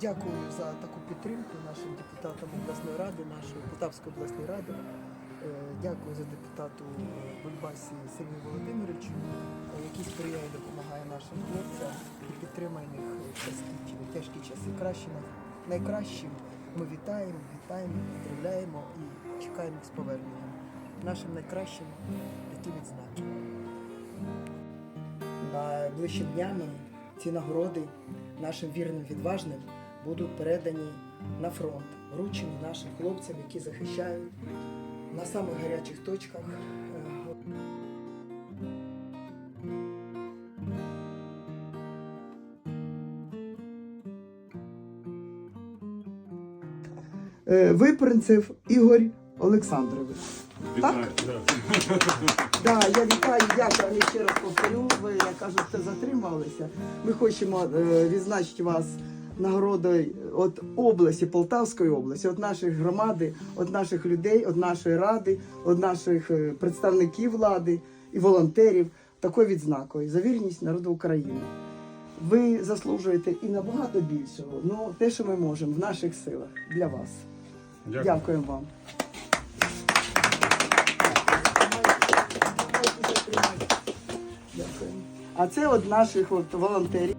Дякую за таку підтримку нашим депутатам обласної ради, нашої Полтавської обласної ради. Е, Дякую за депутату Бульбасі Сергію Володимировичу, який сприяє, і допомагає нашим хлопцям і підтримує їх в тяжкі, часи. Кращим, найкращим ми вітаємо, вітаємо, поздравляємо і чекаємо з поверненням. Нашим найкращим такі відзнаки. Найближчими днями ці нагороди нашим вірним відважним будуть передані на фронт, вручені нашим хлопцям, які захищають на самих гарячих точках. е, Е, Випринцев Ігор Олександрович. Вітаю. Да, я вітаю, дякую. Ще раз повторю. Ви я кажу, що затрималися. Ми хочемо е, відзначити вас нагородою від області, Полтавської області, від нашої громади, від наших людей, від нашої ради, від наших е, представників влади і волонтерів такою відзнакою за вірність народу України. Ви заслужуєте і набагато більшого. Ну, те, що ми можемо в наших силах для вас. Дякую. Дякуємо вам. Дякуємо. А це от наших от волонтерів.